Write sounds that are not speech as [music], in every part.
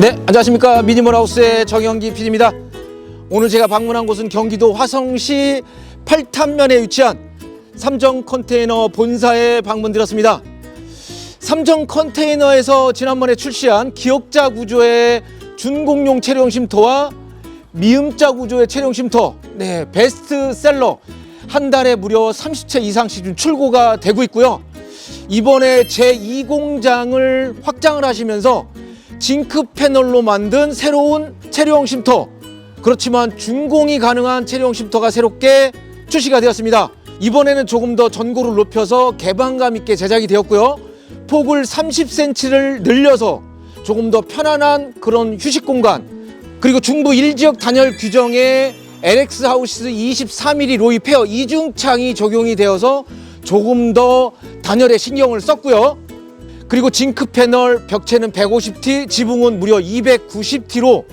네, 안녕하십니까. 미니멀하우스의 정영기 PD입니다. 오늘 제가 방문한 곳은 경기도 화성시 팔탄면에 위치한 삼정 컨테이너 본사에 방문드렸습니다. 삼정 컨테이너에서 지난번에 출시한 기역자 구조의 준공용 체령 쉼터와 미음자 구조의 체령 쉼터, 네, 베스트셀러 한 달에 무려 30채 이상씩 좀 출고가 되고 있고요. 이번에 제2공장을 확장을 하시면서 징크 패널로 만든 새로운 체류형 쉼터. 그렇지만 준공이 가능한 체류형 쉼터가 새롭게 출시가 되었습니다. 이번에는 조금 더 전고를 높여서 개방감 있게 제작이 되었고요. 폭을 30cm를 늘려서 조금 더 편안한 그런 휴식 공간 그리고 중부 1지역 단열 규정에 LX 하우스 23mm 로이 페어 이중창이 적용이 되어서 조금 더 단열에 신경을 썼고요. 그리고 징크 패널 벽체는 150T, 지붕은 무려 290T로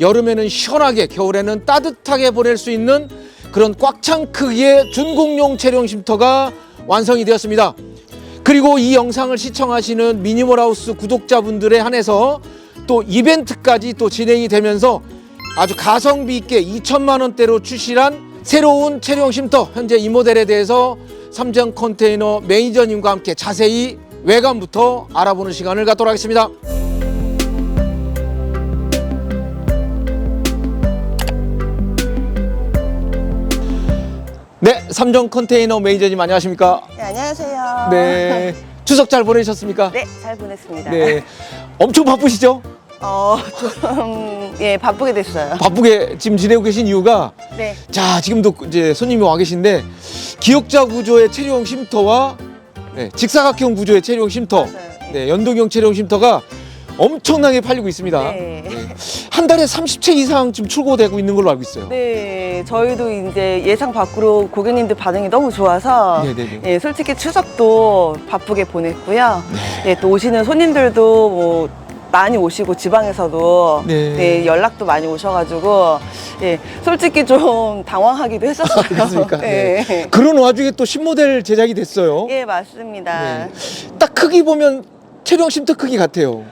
여름에는 시원하게, 겨울에는 따뜻하게 보낼 수 있는 그런 꽉 찬 크기의 준공용 체령 쉼터가 완성이 되었습니다. 그리고 이 영상을 시청하시는 미니멀하우스 구독자분들에 한해서 또 이벤트까지 또 진행이 되면서 아주 가성비 있게 2천만 원대로 출시한 새로운 체류형 쉼터 현재 이 모델에 대해서 삼정 컨테이너 매니저님과 함께 자세히 외관부터 알아보는 시간을 갖도록 하겠습니다. 네, 삼정 컨테이너 매니저님 안녕하십니까? 네, 안녕하세요. 네, [laughs] 추석 잘 보내셨습니까? 네, 잘 보냈습니다. 네, 엄청 바쁘시죠? 어, 좀, 예, 바쁘게 됐어요. 바쁘게 지금 지내고 계신 이유가 네. 자 지금도 이제 손님이 와 계신데 기역자 구조의 체류형 쉼터와 네, 직사각형 구조의 체류형 쉼터, 맞아요. 예. 네, 연동형 체류형 쉼터가 엄청나게 팔리고 있습니다. 네. 한 달에 30채 이상 지금 출고되고 있는 걸로 알고 있어요. 네, 저희도 이제 예상 밖으로 고객님들 반응이 너무 좋아서 네 네 네. 예, 솔직히 추석도 바쁘게 보냈고요. 예, 또 오시는 손님들도 뭐 많이 오시고 지방에서도 네. 네, 연락도 많이 오셔가지고 예, 솔직히 좀 당황하기도 했었어요. 그렇습니까? 네. [laughs] 네. 그런 와중에 또 신모델 제작이 됐어요. 예, 맞습니다. 네. 딱 크기 보면 체류형 쉼터 크기 같아요.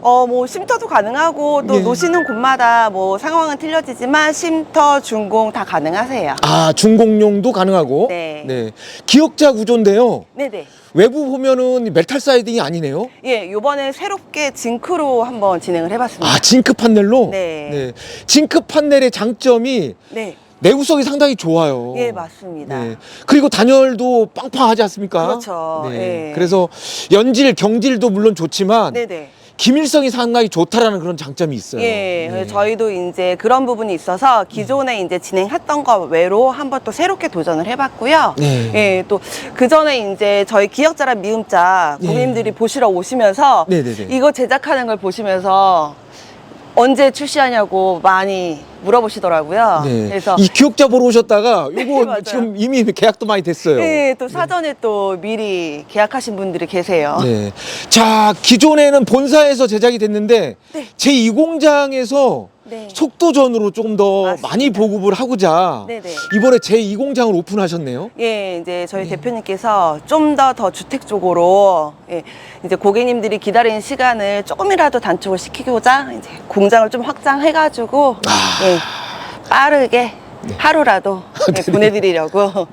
어, 뭐 쉼터도 가능하고 또 네. 노시는 곳마다 뭐 상황은 틀려지지만 쉼터, 준공 다 가능하세요. 아 중공용도 가능하고. 네. 기역자 구조인데요. 네네. 외부 보면은 메탈 사이딩이 아니네요. 예, 요번에 새롭게 징크로 한번 진행을 해봤습니다. 아 징크 판넬로? 네. 징크 판넬의 장점이 네. 내구성이 상당히 좋아요. 예, 맞습니다. 네. 그리고 단열도 빵빵하지 않습니까? 그렇죠. 네. 예. 그래서 연질, 경질도 물론 좋지만 네네. 기밀성이 상당히 좋다라는 그런 장점이 있어요. 예, 네. 저희도 이제 그런 부분이 있어서 기존에 이제 진행했던 거 외로 한번 또 새롭게 도전을 해봤고요. 네. 예, 또 그 전에 이제 저희 기억자랑 미음자 네. 고객님들이 보시러 오시면서 네네네. 이거 제작하는 걸 보시면서 언제 출시하냐고 많이 물어보시더라고요. 네. 그래서 이 기억자 보러 오셨다가 [laughs] 이거 맞아요. 지금 이미 계약도 많이 됐어요. 예, 또 사전에 또 미리 계약하신 분들이 계세요. 네. 자, 기존에는 본사에서 제작이 됐는데 네. 제2공장에서 네. 속도전으로 조금 더 맞습니다. 많이 보급을 하고자 네네. 이번에 제2공장을 오픈하셨네요. 예, 이제 저희 네. 대표님께서 좀 더 더 주택 쪽으로 예, 이제 고객님들이 기다리는 시간을 조금이라도 단축을 시키고자 이제 공장을 좀 확장해가지고 아. 예, 빠르게 하루라도 [laughs] 예, 보내드리려고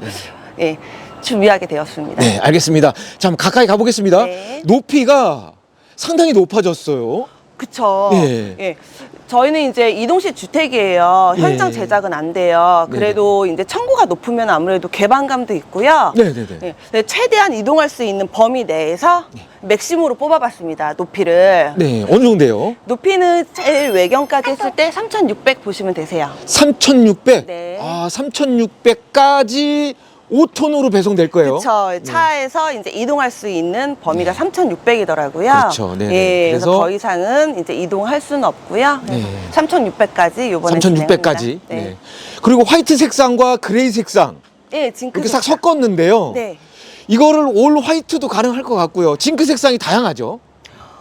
예, 준비하게 되었습니다. 네, 알겠습니다. 자, 한번 가까이 가보겠습니다. 네. 높이가 상당히 높아졌어요. 그쵸. 예. 예. 저희는 이제 이동식 주택이에요. 현장 예. 제작은 안 돼요. 그래도 이제 청구가 높으면 아무래도 개방감도 있고요. 네네네. 예, 네, 최대한 이동할 수 있는 범위 내에서 맥심으로 뽑아봤습니다. 높이를. 네, 어느 정도예요? 높이는 제일 외경까지 했을 때 3,600 보시면 되세요. 3,600. 네. 아, 3,600까지 5톤으로 배송될 거예요. 그렇죠. 차에서 이제 이동할 수 있는 범위가 3,600이더라고요. 그렇죠. 네네. 예, 그래서, 그래서 더 이상은 이제 이동할 수는 없고요. 네. 3,600까지 요번에 3,600까지. 진행합니다. 네. 네. 그리고 화이트 색상과 그레이 색상 예, 징크 이렇게 싹. 섞었는데요. 네. 이거를 올 화이트도 가능할 것 같고요. 징크 색상이 다양하죠.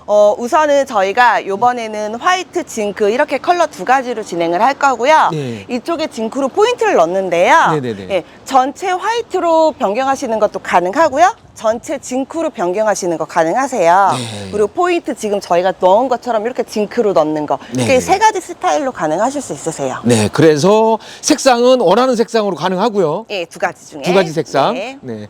어, 우선은 저희가 요번에는 화이트, 징크 이렇게 컬러 두 가지로 진행을 할 거고요. 네. 이쪽에 징크로 포인트를 넣는데요. 네네네. 예, 전체 화이트로 변경하시는 것도 가능하고요. 전체 징크로 변경하시는 거 가능하세요. 네. 그리고 포인트 지금 저희가 넣은 것처럼 이렇게 징크로 넣는 거. 네네. 이렇게 세 가지 스타일로 가능하실 수 있으세요. 네, 그래서 색상은 원하는 색상으로 가능하고요. 예, 두 가지 중에. 두 가지 색상. 네, 네.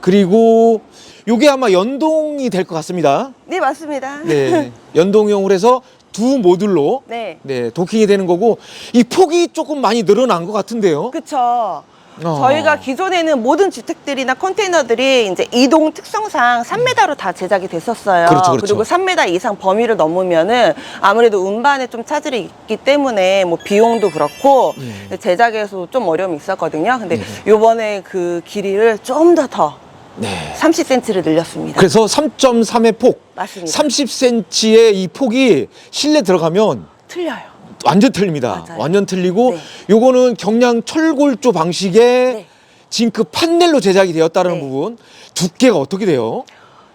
그리고 요게 아마 연동이 될 것 같습니다. 네 맞습니다. 네. 연동형으로 해서 두 모듈로 네. 네, 도킹이 되는 거고 이 폭이 조금 많이 늘어난 것 같은데요. 그쵸. 어. 저희가 기존에는 모든 주택들이나 컨테이너들이 이제 이동 특성상 3m로 다 제작이 됐었어요. 그렇죠, 그렇죠. 리고 3m 이상 범위를 넘으면은 아무래도 운반에 좀 차질이 있기 때문에 뭐 비용도 그렇고 예. 제작에서 좀 어려움이 있었거든요. 근데 네. 요번에 그 길이를 좀 더 더 네. 30cm를 늘렸습니다. 그래서 3.3의 폭, 맞습니다. 30cm의 이 폭이 실내 들어가면 틀려요. 완전 틀립니다. 맞아요. 완전 틀리고 네. 요거는 경량 철골조 방식의 네. 징크 판넬로 제작이 되었다는 네. 부분 두께가 어떻게 돼요?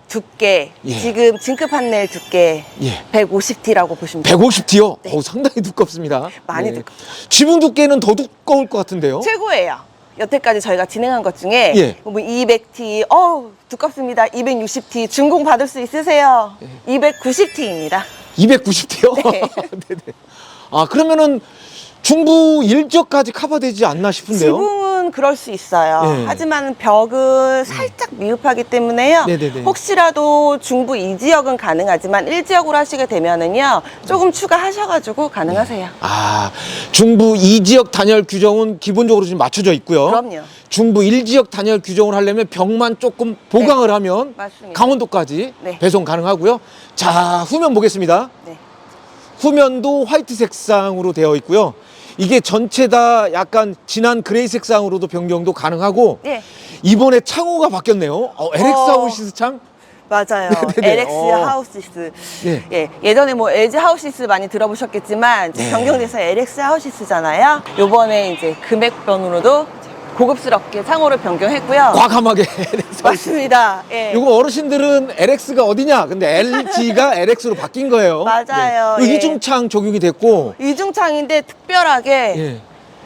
두께 예. 지금 징크 판넬 두께 예. 150T라고 보시면 돼요. 150T요? 네. 어, 상당히 두껍습니다. 많이 두껍죠. 지붕 두께는 더 두꺼울 것 같은데요? 최고예요. 여태까지 저희가 진행한 것 중에 예. 뭐 200T, 어우 두껍습니다. 260T 준공 받을 수 있으세요? 예. 290T입니다. 290T요? 네. [laughs] 네네. 아, 그러면은 중부 일적까지 커버되지 않나 싶은데요? 지붕은 그럴 수 있어요. 예. 하지만 벽은 살짝 미흡하기 때문에요. 네네네. 혹시라도 중부 2지역은 가능하지만 1지역으로 하시게 되면은요. 조금 추가하셔가지고 가능하세요. 아, 중부 2지역 단열 규정은 기본적으로 지금 맞춰져 있고요. 그럼요. 중부 1지역 단열 규정을 하려면 벽만 조금 보강을 하면 네. 맞습니다. 강원도까지 네. 배송 가능하고요. 자, 후면 보겠습니다. 네. 후면도 화이트 색상으로 되어 있고요. 이게 전체 다 약간 진한 그레이 색상으로도 변경도 가능하고 예. 이번에 창호가 바뀌었네요. 어, LX 어. 하우시스 창? 맞아요. [laughs] 네네. LX 어. 하우시스. 네. 예, 예전에 뭐 LG 하우시스 많이 들어보셨겠지만 네. 변경돼서 LX 하우시스잖아요. 요번에 이제 금액변으로도 고급스럽게 창호를 변경했고요. 과감하게. [laughs] 맞습니다. 예. 요거 어르신들은 LX가 어디냐? 근데 LG가 [laughs] LX로 바뀐 거예요. 맞아요. 네. 예. 이중창 적용이 됐고. 이중창인데 특별하게 예.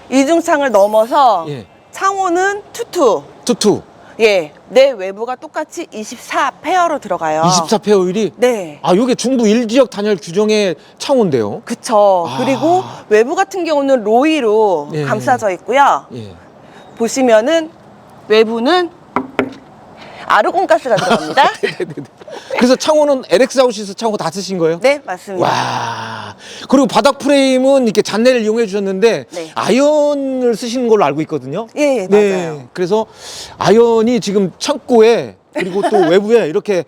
이중창을 넘어서 예. 창호는 투투. 투투. 예, 내 외부가 똑같이 24 페어로 들어가요. 24페어 율이. 네. 아, 요게 중부 1지역 단열 규정의 창호인데요. 그쵸. 아. 그리고 외부 같은 경우는 로이로 예. 감싸져 있고요. 예. 보시면은 외부는 아르곤 가스가 들어갑니다. [laughs] 그래서 창호는 LX 하우시스 창호 다 쓰신 거예요? 네, 맞습니다. 와. 그리고 바닥 프레임은 이렇게 잔내를 이용해 주셨는데 네. 아연을 쓰시는 걸로 알고 있거든요. 예, 예, 맞아요. 그래서 아연이 지금 창고에 그리고 또 [laughs] 외부에 이렇게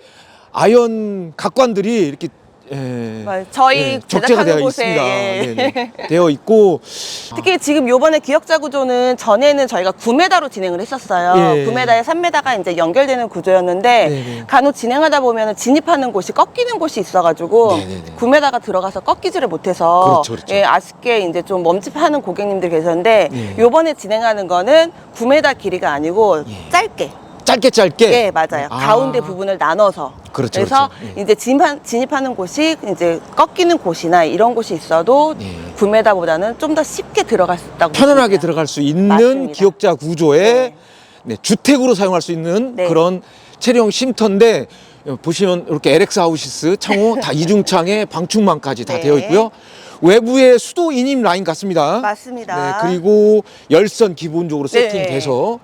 아연 각관들이 이렇게 예, 맞아요. 저희 적재가 제작하는 되어 곳에, 있습니다. 예. 네네. 되어 있고 특히 지금 요번에 기억자 구조는 전에는 저희가 9m로 진행을 했었어요. 예. 9m에 3m가 이제 연결되는 구조였는데 네네. 간혹 진행하다 보면 진입하는 곳이 꺾이는 곳이 있어가지고 네네네. 9m가 들어가서 꺾이지를 못해서 그렇죠, 그렇죠. 예, 아쉽게 이제 좀 멈칫하는 고객님들 계셨는데 예. 요번에 진행하는 거는 9m 길이가 아니고 예. 짧게 짧게 짧게 예, 맞아요. 아. 가운데 부분을 나눠서. 그렇죠, 래서 그렇죠. 예. 이제 진입한, 진입하는 곳이 이제 꺾이는 곳이나 이런 곳이 있어도 예. 9m보다는 좀 더 쉽게 들어갈 수 있다고. 편안하게 보시면 돼요. 들어갈 수 있는 맞습니다. 기역자 구조의 네. 네, 주택으로 사용할 수 있는 네. 그런 체령 쉼터인데 어, 보시면 이렇게 LX 하우시스 창호 다 [laughs] 이중창에 방충망까지 다 네. 되어 있고요. 외부에 수도 인임 라인 같습니다. 맞습니다. 네, 그리고 열선 기본적으로 네. 세팅돼서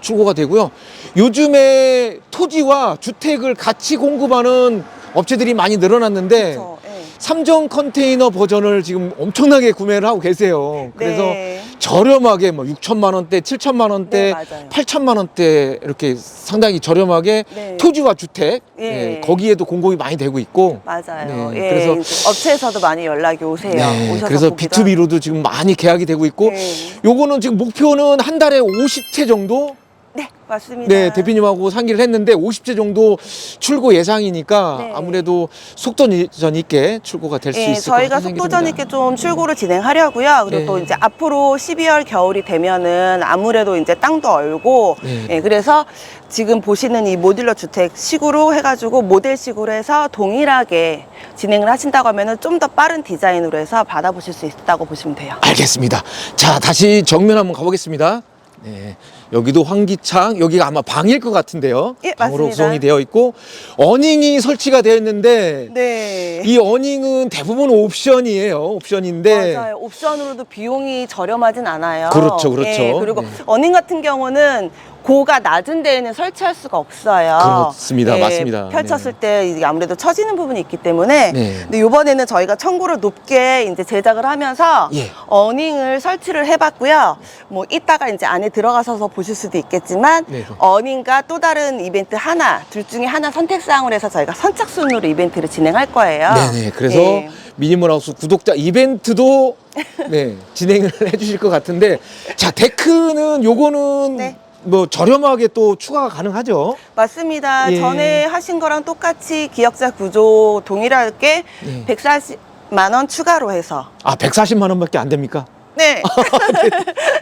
출고가 되고요. 요즘에 토지와 주택을 같이 공급하는 업체들이 많이 늘어났는데 그렇죠. 예. 삼정 컨테이너 버전을 지금 엄청나게 구매를 하고 계세요. 그래서 네. 저렴하게 뭐 6천만 원대, 7천만 원대, 네, 맞아요. 8천만 원대 이렇게 상당히 저렴하게 네. 토지와 주택 예. 예, 거기에도 공급이 많이 되고 있고 맞아요. 네, 예, 그래서 업체에서도 많이 연락이 오세요. 네, 그래서 보기도 B2B로도 지금 많이 계약이 되고 있고 네. 요거는 지금 목표는 한 달에 50채 정도 네, 맞습니다. 네, 대표님하고 상의를 했는데 50제 정도 출고 예상이니까 네. 아무래도 속도전 있게 출고가 될 수 예, 있을 저희가 것 같은 생각이 속도전 듭니다. 있게 좀 출고를 진행하려고요. 그리고 네. 또 이제 앞으로 12월 겨울이 되면은 아무래도 이제 땅도 얼고, 네. 예, 그래서 지금 보시는 이 모듈러 주택 식으로 해가지고 모델식으로 해서 동일하게 진행을 하신다고 하면은 좀 더 빠른 디자인으로 해서 받아보실 수 있다고 보시면 돼요. 알겠습니다. 자, 다시 정면 한번 가보겠습니다. 네. 여기도 환기창, 여기가 아마 방일 것 같은데요. 예, 방으로 맞습니다. 구성이 되어 있고, 어닝이 설치가 되어 있는데, 네. 이 어닝은 대부분 옵션이에요. 옵션인데, 맞아요. 옵션으로도 비용이 저렴하진 않아요. 그렇죠, 그렇죠. 예, 그리고 네. 어닝 같은 경우는 고가 낮은 데에는 설치할 수가 없어요. 그렇습니다. 맞습니다. 펼쳤을 네. 때 이게 아무래도 처지는 부분이 있기 때문에. 네. 근데 이번에는 저희가 청구를 높게 이제 제작을 하면서 예. 어닝을 설치를 해봤고요. 뭐 이따가 이제 안에 들어가셔서 보실 수도 있겠지만 네. 어닝과 또 다른 이벤트 하나, 둘 중에 하나 선택 사항을 해서 저희가 선착 순으로 이벤트를 진행할 거예요. 네네. 그래서 예. 미니멀하우스 구독자 이벤트도 [laughs] 네, 진행을 해주실 것 같은데, 자, 데크는 요거는 네. 뭐 저렴하게 또 추가가 가능하죠. 맞습니다. 예. 전에 하신 거랑 똑같이 기역자 구조 동일하게 예. 140만 원 추가로 해서 아, 140만 원밖에 안 됩니까? [laughs] 네.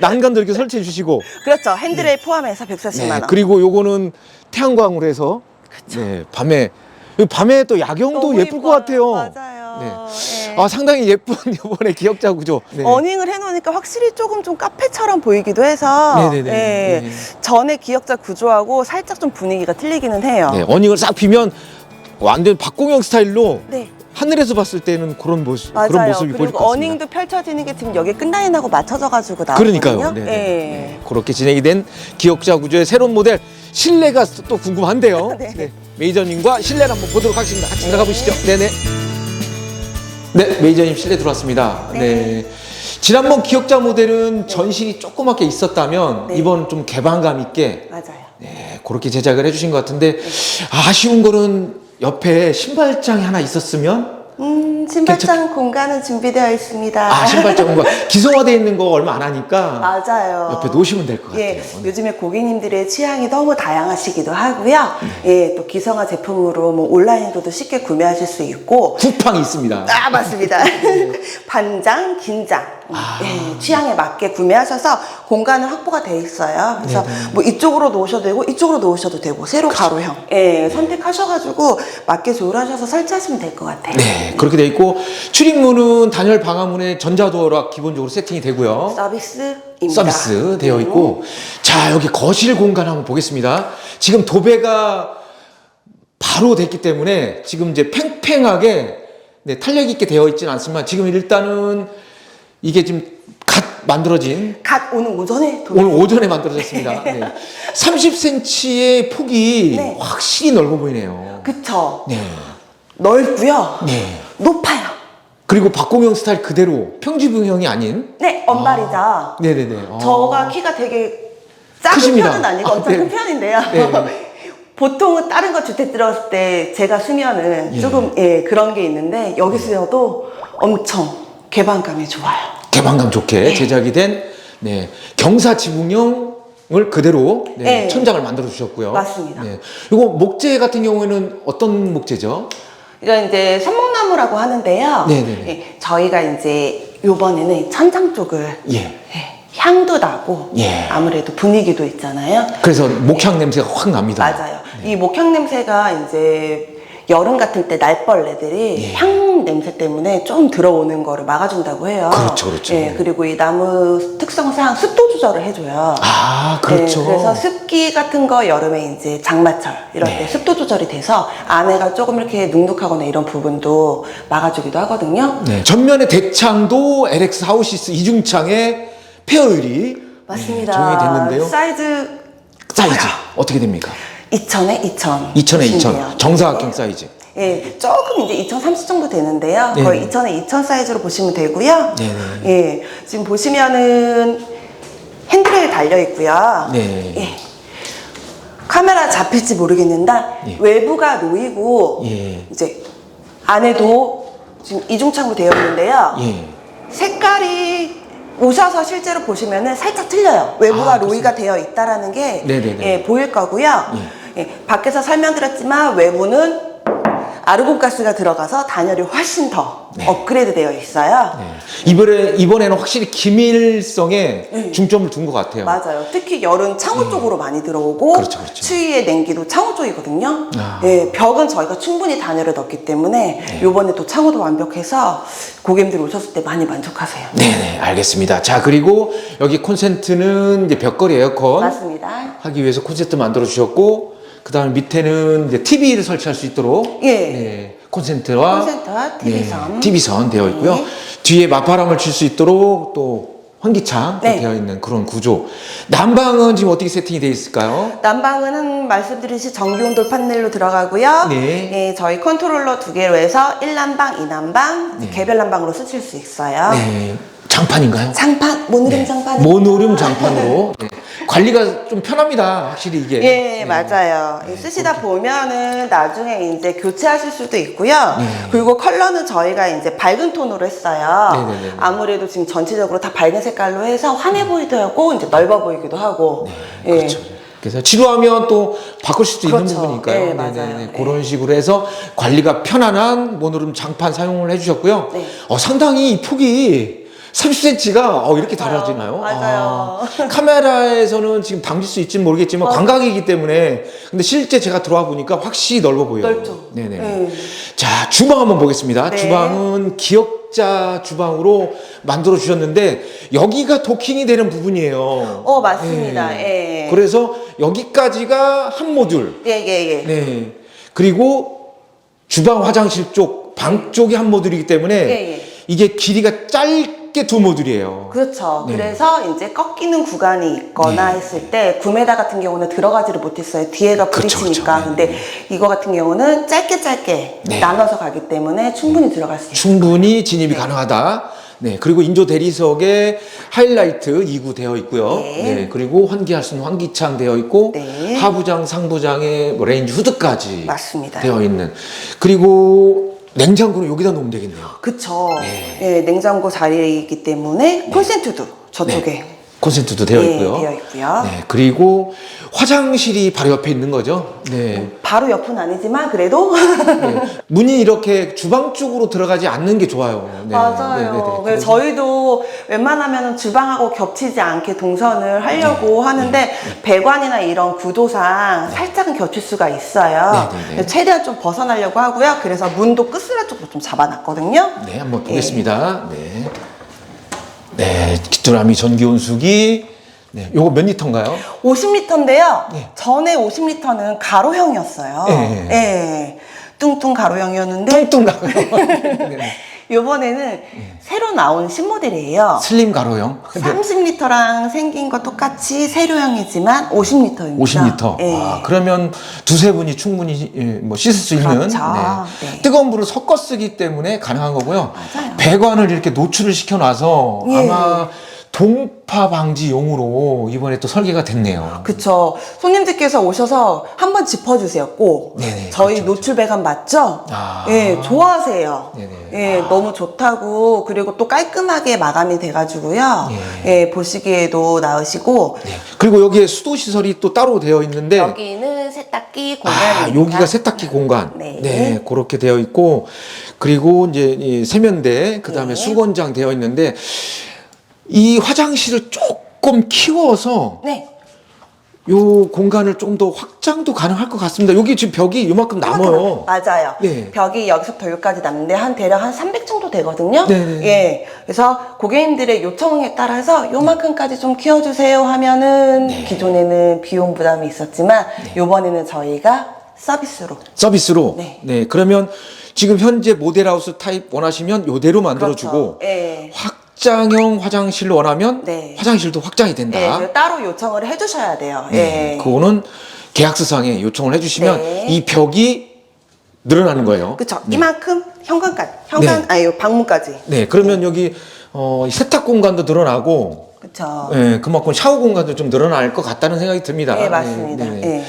난간도 이렇게 설치해 주시고. 그렇죠. 핸드레일 포함해서 140만 네, 원. 그리고 요거는 태양광으로 해서 네, 밤에 이 밤에 또 야경도 너무 예쁠 것. 같아요. 맞아요. 네. 예. 아, 상당히 예쁜 이번에 기억자 구조. 네. 어닝을 해놓으니까 확실히 조금 좀 카페처럼 보이기도 해서 네네네. 예. 네. 전에 기역자 구조하고 살짝 좀 분위기가 틀리기는 해요. 네, 어닝을 싹 비면 완전 박공영 스타일로 네. 하늘에서 봤을 때는 그런 모습 맞아요. 그런 모습이 보일 그리고 것 같습니다. 어닝도 펼쳐지는 게 지금 여기 끝라인하고 맞춰져 가지고 나왔거든요. 그러니까요. 네, 네. 예. 네. 그렇게 진행이 된 기억자 구조의 새로운 모델 실내가 또 궁금한데요. [laughs] 네. 네. 메이저님과 실내를 한번 보도록 하겠습니다. 같이 들어가 보시죠. 네네. 네, 메이저님 실내 들어왔습니다. 네. 네. 지난번 기억자 모델은 전실이 조그맣게 있었다면 네. 이번 좀 개방감 있게 맞아요. 네, 그렇게 제작을 해주신 것 같은데 아쉬운 거는 옆에 신발장이 하나 있었으면 음, 신발장 공간은 준비되어 있습니다. 아 신발장 뭔가 [laughs] 기성화되어 있는 거 얼마 안 하니까 맞아요. 옆에 놓으시면 될 것 같아요. 예, 네. 요즘에 고객님들의 취향이 너무 다양하시기도 하고요. 예, 또 기성화 제품으로 뭐 온라인으로도 쉽게 구매하실 수 있고. 쿠팡이 있습니다. 아, 맞습니다. [laughs] [laughs] 반장, 긴장. 아. 예, 취향에 맞게 구매하셔서 공간은 확보가 돼 있어요. 그래서 네네. 뭐 이쪽으로 놓으셔도 되고, 이쪽으로 놓으셔도 되고, 세로 가로형. 예, 선택하셔가지고 맞게 조율하셔서 설치하시면 될 것 같아요. 네, 그렇게 돼 있고 출입문은 단열 방화문에 전자도어락 기본적으로 세팅이 되고요. 서비스입니다. 서비스 되어 있고 자 여기 거실 공간 한번 보겠습니다. 지금 도배가 바로 됐기 때문에 지금 이제 팽팽하게 네, 탄력 있게 되어 있지는 않지만 지금 일단은 이게 지금 갓 만들어진 갓 오늘 오전에 도착. 오늘 오전에 만들어졌습니다. [laughs] 네. 30cm의 폭이 네. 확실히 넓어 보이네요. 그쵸. 네. 넓고요. 네. 높아요. 그리고 박공영 스타일 그대로 평지부형이 아닌 네, 언발이자. 네네네. 아. 저가 키가 되게 작은 크십니다. 편은 아니고 아, 엄청 네. 큰 편인데요. 네. [laughs] 보통은 다른 거 주택 들어갔을 때 제가 쓰면은 예. 조금 예, 그런 게 있는데 여기 쓰여도 엄청 개방감이 좋아요. 개방감 좋게 제작이 된 네, 경사 지붕형을 그대로 네, 네. 천장을 만들어 주셨고요. 맞습니다. 네. 이거 목재 같은 경우에는 어떤 목재죠? 이건 이제 선목나무라고 하는데요. 네네네. 예, 저희가 이제 요번에는 천장 쪽을 예. 예, 향도 나고 예. 아무래도 분위기도 있잖아요. 그래서 목향 냄새가 확 납니다. 맞아요. 이 목향 냄새가 이제 여름 같은 때 날벌레들이 예. 향 냄새 때문에 좀 들어오는 거를 막아준다고 해요. 그렇죠, 그렇죠. 예, 그리고 이 나무 특성상 습도 조절을 해줘요. 아, 그렇죠. 네, 그래서 습기 같은 거 여름에 이제 장마철 이럴 네. 때 습도 조절이 돼서 안에가 조금 이렇게 눅눅하거나 이런 부분도 막아주기도 하거든요. 네. 전면의 대창도 LX 하우시스 이중창의 페어율이 맞습니다. 적용이 됐는데요. 사이즈 사이즈 어떻게 됩니까? 2000에 2000. 2000에 2000 보시면 정사각형 네. 사이즈. 예, 조금 이제 2030 정도 되는데요. 네. 거의 2000에 2000 사이즈로 보시면 되고요. 네. 예, 지금 보시면은 핸드레일 달려 있고요. 네. 예. 카메라 잡힐지 모르겠는데 예. 외부가 놓이고 예. 이제 안에도 지금 이중창으로 되어 있는데요. 예. 색깔이 오셔서 실제로 보시면은 살짝 틀려요. 외부가 아, 로이가 되어 있다라는 게 네네네. 예, 보일 거고요. 예, 밖에서 설명드렸지만 외부는 아르곤 가스가 들어가서 단열이 훨씬 더 네. 업그레이드 되어 있어요. 이번에 이번에는 확실히 기밀성에 중점을 둔 것 같아요. 맞아요. 특히 열은 창호 쪽으로 많이 들어오고 음. 그렇죠, 그렇죠. 추위의 냉기도 창호 쪽이거든요. 아. 예, 벽은 저희가 충분히 단열을 넣었기 때문에 네. 요번에 또 창호도 완벽해서 고객님들이 오셨을 때 많이 만족하세요. 네네 알겠습니다. 자 그리고 여기 콘센트는 이제 벽걸이 에어컨 맞습니다. 하기 위해서 콘센트 만들어 주셨고 그 다음에 밑에는 이제 TV를 설치할 수 있도록 예. 네, 콘센트와 콘센트와 TV-선. 네, TV-선 되어 있고요. 네. 뒤에 맞바람을 칠 수 있도록 또 환기창 네. 되어 있는 그런 구조. 난방은 지금 어떻게 세팅이 되어 있을까요? 난방은 한 말씀드리신 전기온 돌 판넬로 들어가고요. 네. 예, 저희 컨트롤러 두 개로 해서 1난방, 2난방, 개별 난방으로 쓰실 수 있어요. 네, 장판인가요? 장판, 모노림 장판. 모노륨 장판으로 [laughs] 네. 관리가 좀 편합니다. 확실히 이게. 예, 네. 맞아요. 이 쓰시다 보면은 나중에 이제 교체하실 수도 있고요. 네. 그리고 컬러는 저희가 이제 밝은 톤으로 했어요. 네 네 네. 아무래도 지금 전체적으로 다 밝은 색깔로 해서 환해 보이기도 하고 이제 넓어 보이기도 하고. 예. 그렇죠. 그래서 지루하면 또 바꿀 수도 있는 그렇죠. 부분이니까요. 네, 맞아요. 네. 그런 식으로 해서 관리가 편안한 모노름 장판 사용을 해주셨고요. 네. 어, 상당히 이 폭이 30cm가 어, 이렇게 달아지나요? 맞아요. 아, 카메라에서는 지금 담길 수 있지는 모르겠지만 광각이기 때문에 근데 실제 제가 들어와 보니까 확실히 넓어 보여요. 넓죠. 네네. 네. 자 주방 한번 보겠습니다. 네. 주방은 기역자 주방으로 만들어 주셨는데 여기가 도킹이 되는 부분이에요. 어, 맞습니다. 예. 그래서 여기까지가 한 모듈. 예, 예, 예. 네. 그리고 주방 화장실 쪽, 방 쪽이 한 모듈이기 때문에 예, 예. 이게 길이가 짧 게 두 모듈이에요. 그렇죠. 네. 그래서 이제 꺾이는 구간이 있거나 했을 때 9m 같은 경우는 들어가지를 못했어요. 뒤에가 그렇죠, 부딪히니까. 그렇죠. 네, 근데 이거 같은 경우는 짧게 짧게 네. 나눠서 가기 때문에 충분히 들어갈 수 있어요. 충분히 진입이 가능하다. 네. 그리고 인조 대리석에 하이라이트 2구 되어 있고요. 네. 그리고 환기할 수 있는 환기창 되어 있고 네. 하부장, 상부장에 뭐 레인지 후드까지 맞습니다. 되어 있는. 그리고 냉장고는 여기다 놓으면 되겠네요. 그쵸. 네. 예, 냉장고 자리이기 때문에 콘센트도 저쪽에 콘센트도 되어 예, 있고요. 되어 있고요. 네, 그리고 화장실이 바로 옆에 있는 거죠. 네. 바로 옆은 아니지만 그래도 네. [laughs] 문이 이렇게 주방 쪽으로 들어가지 않는 게 좋아요. 네. 맞아요. 네, 네, 네. 그래서 저희도 웬만하면 주방하고 겹치지 않게 동선을 하려고 네. 하는데 배관이나 이런 구도상 살짝은 겹칠 수가 있어요. 네, 네, 네. 최대한 좀 벗어나려고 하고요. 그래서 문도 끝스라 쪽으로 좀 잡아놨거든요. 네, 한번 보겠습니다. 네. 네, 귀뚜라미 전기 온수기. 네, 요거 몇 리터인가요? 50리터인데요. 네. 전에 50리터는 가로형이었어요. 네. 예. 뚱뚱 가로형이었는데 뚱뚱 나고요. [laughs] 네. 이번에는 새로 나온 신모델이에요. 슬림 가로형. [laughs] 30리터랑 생긴 거 똑같이 세로형이지만 50리터입니다. 50리터. 예. 아, 그러면 두세 분이 충분히 예, 뭐 씻을 수 있는 그렇죠. 네. 네. 뜨거운 물을 섞어 쓰기 때문에 가능한 거고요. 맞아요. 배관을 이렇게 노출을 시켜놔서 예. 아마 동파 방지용으로 이번에 또 설계가 됐네요. 그쵸. 손님들께서 오셔서 한번 짚어주세요, 꼭. 네네, 저희 그렇죠, 노출 배관 맞죠? 아. 예, 좋아하세요. 네네. 예, 너무 좋다고, 그리고 또 깔끔하게 마감이 돼가지고요. 예, 보시기에도 나으시고. 네. 그리고 여기에 수도 시설이 또 따로 되어 있는데 여기는 세탁기 아, 공간입니다. 여기가 세탁기 공간. 네. 네. 그렇게 되어 있고 그리고 이제 이 세면대 그다음에 네. 수건장 되어 있는데 이 화장실을 조금 키워서 네. 요 공간을 좀 더 확장도 가능할 것 같습니다. 여기 지금 벽이 요만큼 남아요. 맞아요. 네. 벽이 여기서부터 여기까지 남는데 한 대략 한 300 정도 되거든요. 네네. 예. 그래서 고객님들의 요청에 따라서 요만큼까지 좀 키워주세요 하면은 네. 기존에는 비용 부담이 있었지만 요번에는 저희가 서비스로 서비스로. 네. 네. 그러면 지금 현재 모델하우스 타입 원하시면 요대로 만들어주고 그렇죠. 예. 확 장형 화장실로 원하면 네. 화장실도 확장이 된다. 예, 그리고 따로 요청을 해주셔야 돼요. 네, 예. 그거는 계약서상에 요청을 해주시면 네. 이 벽이 늘어나는 거예요. 그쵸. 네. 이만큼 현관까지, 현관, 네. 아니, 요 방문까지. 네, 그러면 여기 어, 세탁 공간도 늘어나고, 그쵸. 예, 그만큼 샤워 공간도 좀 늘어날 것 같다는 생각이 듭니다. 네, 맞습니다. 네, 네. 예.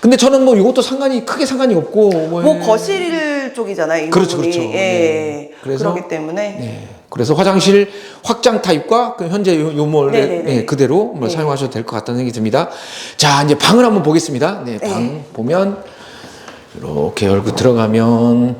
근데 저는 뭐 이것도 상관이 크게 상관이 없고, 뭐, 뭐 거실 쪽이잖아요. 이 그렇죠, 부분이. 그렇죠. 예. 네. 그래서 그렇기 때문에 네. 그래서 화장실 확장 타입과 그 현재 요, 요mol에 네네네. 네, 그대로 뭐 네. 사용하셔도 될 것 같다는 생각이 듭니다. 자, 이제 방을 한번 보겠습니다. 네, 방 네. 보면 이렇게 열고 들어가면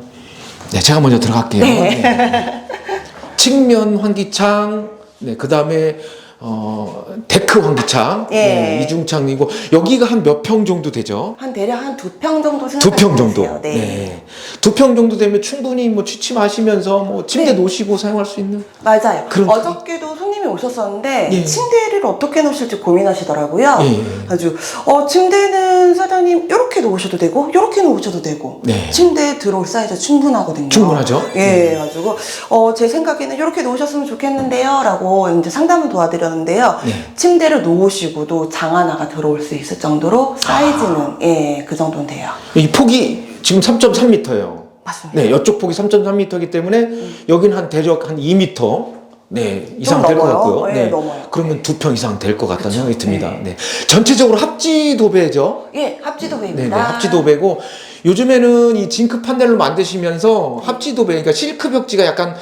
네, 제가 먼저 들어갈게요. 네. [laughs] 측면 환기창, 네, 그 다음에 어, 데크 환기창, 예. 네, 이중창이고 여기가 한 몇 평 정도 되죠? 한 대략 한 두 평 정도 두 생각하시면 평 정도. 되세요. 네. 두 평 정도 되면 충분히 뭐 취침하시면서 뭐 침대 네. 놓으시고 사용할 수 있는 맞아요. 그런 어저께도 손님이 오셨었는데 예. 침대를 어떻게 놓으실지 고민하시더라고요. 예. 아주 어 침대는 사장님 이렇게 놓으셔도 되고 이렇게 놓으셔도 되고 네. 침대에 들어올 사이즈 충분하거든요. 충분하죠. 예, 가지고 어 제 생각에는 이렇게 놓으셨으면 좋겠는데요라고 이제 상담을 도와드 렸는데요. 네. 침대를 놓으시고도 장 하나가 들어올 수 있을 정도로 사이즈는 예, 그 정도는 돼요. 이 폭이 지금 3.3m예요. 맞습니다. 네, 이쪽 폭이 3.3m이기 때문에 여기는 한 대략 한 2m 네, 이상 될 것. 같고요. 네, 넘어요. 그러면 두 평 이상 될 것 같다는 생각이 듭니다. 네. 네. 전체적으로 합지 도배죠. 예, 합지도 네, 배입니다. 네, 합지 도배고 요즘에는 이 징크 판넬로 만드시면서 합지 도배, 그러니까 실크 벽지가 약간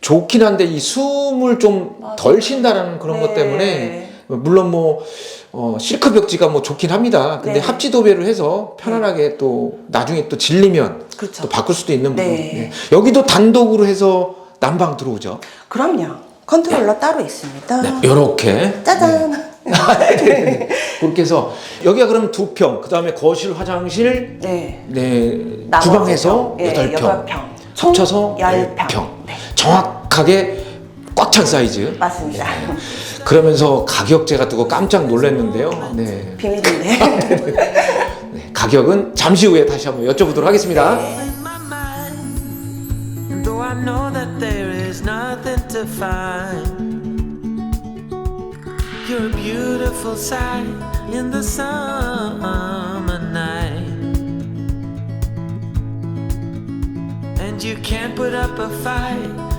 좋긴 한데 이 숨을 좀 덜 쉰다라는 그런 것 네. 때문에 물론 뭐 어, 실크 벽지가 뭐 좋긴 합니다. 근데 네. 합지 도배를 해서 편안하게 또 나중에 또 질리면 그렇죠. 또 바꿀 수도 있는 부분. 네. 네. 여기도 단독으로 해서 난방 들어오죠. 그럼요. 컨트롤러 따로 있습니다. 네, 요렇게. 짜잔. [laughs] 그렇게 해서 여기가 그럼 두 평, 그 다음에 거실, 화장실, 네. 네, 나머지 주방에서 예, 여덟 평 여덟 평. 총 합쳐서 열 평. 10평. 네. 정확하게 꽉 찬 사이즈. 맞습니다. 그러면서 가격 제가 두고 깜짝 놀랐는데요. 네. 비밀인데. 네, 가격은 잠시 후에 다시 한번 여쭤보도록 하겠습니다. in my mind. And though I know that there is nothing to find, you're a beautiful sight in the summer night. And you can't put up a fight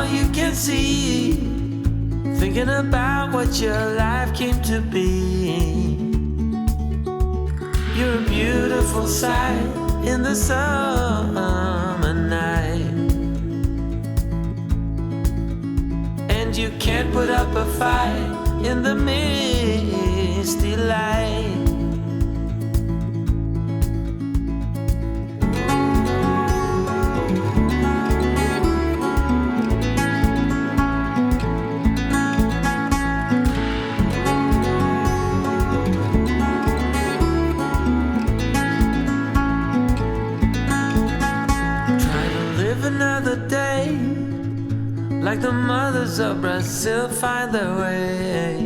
All you can see, thinking about what your life came to be. You're a beautiful sight in the summer night. And you can't put up a fight in the misty light. Like the mothers of Brazil find their way.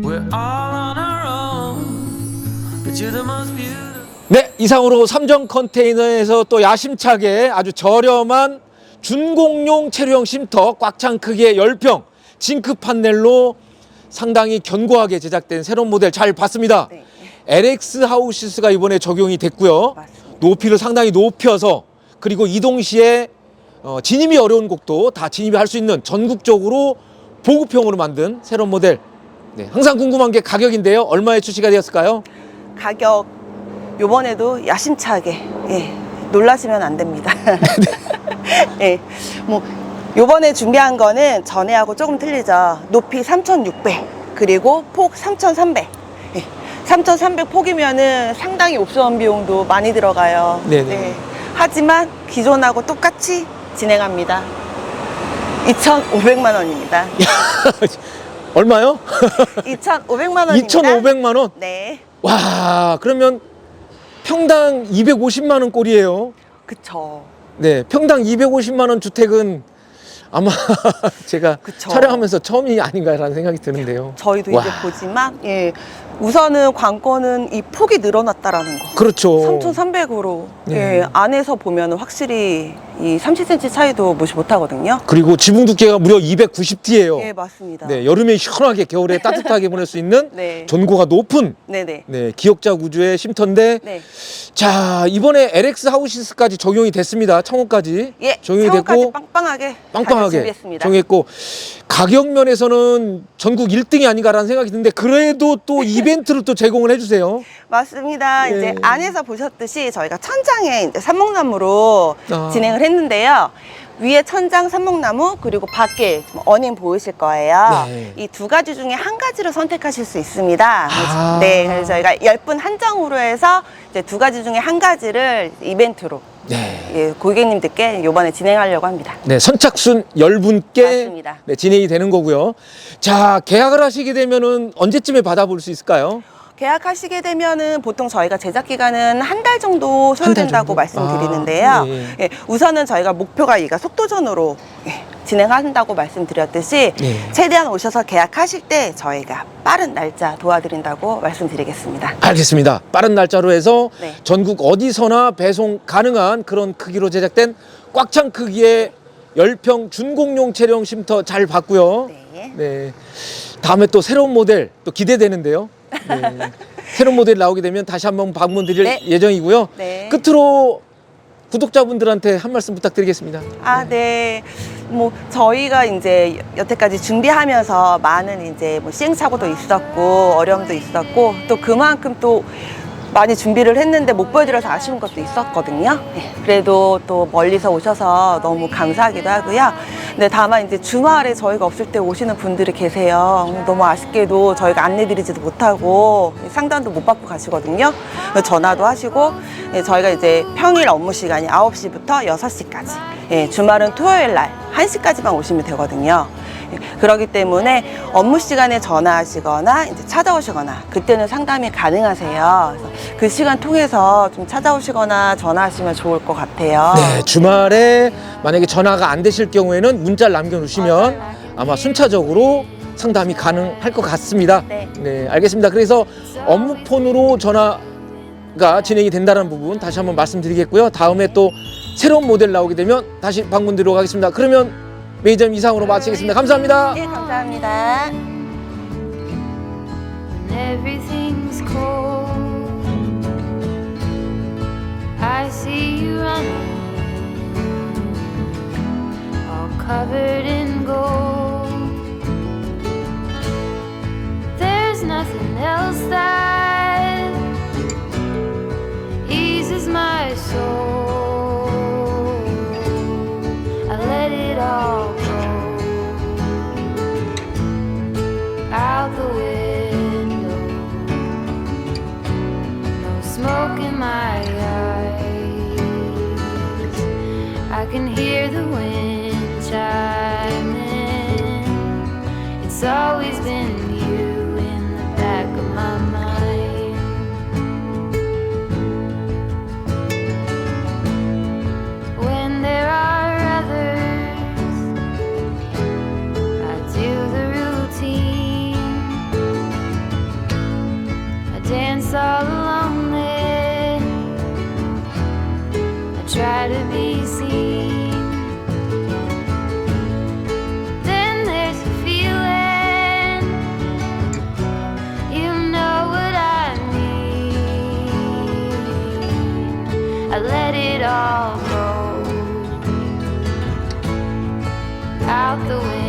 We're all on our own, but you're the most beautiful. 네, 이상으로 삼정 컨테이너에서 또 야심차게 아주 저렴한 준공용 체류형 쉼터 꽉 찬 크기의 10평 징크 판넬로 상당히 견고하게 제작된 새로운 모델 잘 봤습니다. 네. LX 하우시스가 이번에 적용이 됐고요. 맞습니다. 높이를 상당히 높여서 그리고 이동 시에 어, 진입이 어려운 곳도 다 진입이 할 수 있는 전국적으로 보급형으로 만든 새로운 모델. 네, 항상 궁금한 게 가격인데요. 얼마에 출시가 되었을까요? 가격 요번에도 야심차게 예, 놀라시면 안 됩니다. [laughs] 예. 뭐 요번에 준비한 거는 전에하고 조금 틀리죠. 높이 3,600 그리고 폭 3,300. 예. 3,300 폭이면은 상당히 옵션 비용도 많이 들어가요. 네네. 하지만 기존하고 똑같이 진행합니다. 2,500만 원입니다. [laughs] 얼마요? [laughs] 2,500만 원입니다. 2,500만 원. 네. 와, 그러면 평당 250만 원 꼴이에요. 그쵸. 네, 평당 250만 원 주택은 아마 [laughs] 제가 그쵸. 촬영하면서 처음이 아닌가라는 생각이 드는데요. 저희도 와. 이제 보지만 예 우선은 관건은 이 폭이 늘어났다라는 거. 그렇죠. 3,300으로 네. 예, 안에서 보면 확실히 이 30cm 차이도 무시 못하거든요. 그리고 지붕 두께가 무려 290T예요. 예, 맞습니다. 네, 여름에 시원하게 겨울에 [laughs] 따뜻하게 보낼 수 있는 네. 전고가 높은 네네. 네, 기역자 구조의 쉼터인데 네. 자 이번에 LX 하우시스까지 적용이 됐습니다. 청호까지 예, 적용이 됐고 빵빵하게 잘 빵빵하게 준비했습니다. 정했고 가격 면에서는 전국 1등이 아닌가라는 생각이 드는데 그래도 또 [laughs] 이벤트를 또 제공을 해주세요. 맞습니다. 예. 이제 안에서 보셨듯이 저희가 천장에 이제 삼목나무로 아. 진행을 했는데요. 위에 천장 삼목나무 그리고 밖에 지금 어닝 보이실 거예요. 네. 이 두 가지 중에 한 가지를 선택하실 수 있습니다. 아. 네, 그래서 저희가 10분 한정으로 해서 이제 두 가지 중에 한 가지를 이벤트로 네. 예, 고객님들께 이번에 진행하려고 합니다. 네, 선착순 10분께 맞습니다. 네, 진행이 되는 거고요. 자, 계약을 하시게 되면은 언제쯤에 받아볼 수 있을까요? 계약하시게 되면은 보통 저희가 제작 기간은 한 달 정도 소요된다고? 말씀드리는데요. 아, 예. 예, 우선은 저희가 목표가 이가 속도전으로 예, 진행한다고 말씀드렸듯이 예. 최대한 오셔서 계약하실 때 저희가 빠른 날짜 도와드린다고 말씀드리겠습니다. 알겠습니다. 빠른 날짜로 해서 네. 전국 어디서나 배송 가능한 그런 크기로 제작된 꽉 찬 크기의 열평 준공용 체령 쉼터 잘 봤고요. 네. 네. 다음에 또 새로운 모델 또 기대되는데요. 네. 새로운 모델 나오게 되면 다시 한번 방문 드릴 네. 예정이고요. 네. 끝으로 구독자분들한테 한 말씀 부탁드리겠습니다. 아, 네. 뭐 저희가 이제 여태까지 준비하면서 많은 이제 뭐 시행착오도 있었고 어려움도 있었고 또 그만큼 또 많이 준비를 했는데 못 보여드려서 아쉬운 것도 있었거든요. 네, 그래도 또 멀리서 오셔서 너무 감사하기도 하고요. 근데 다만 이제 주말에 저희가 없을 때 오시는 분들이 계세요. 너무 아쉽게도 저희가 안내드리지도 못하고 상담도 못 받고 가시거든요. 전화도 하시고 예, 저희가 이제 평일 업무 시간이 9시부터 6시까지 예, 주말은 토요일 날 1시까지만 오시면 되거든요. 예, 그렇기 때문에 업무 시간에 전화하시거나 이제 찾아오시거나 그때는 상담이 가능하세요. 그래서 그 시간 통해서 좀 찾아오시거나 전화하시면 좋을 것 같아요. 네, 주말에 만약에 전화가 안 되실 경우에는 문자를 남겨놓으시면 아마 순차적으로 상담이 가능할 것 같습니다. 네. 알겠습니다. 그래서 업무 폰으로 전화가 진행이 된다는 부분 다시 한번 말씀드리겠고요. 다음에 또 새로운 모델 나오게 되면 다시 방문 드리도록 하겠습니다. 그러면 매니저님 이상으로 마치겠습니다. 감사합니다. 예, 감사합니다. when everything's cold. I see you running, all covered in gold. There's nothing else that eases my soul. It's always been the wind.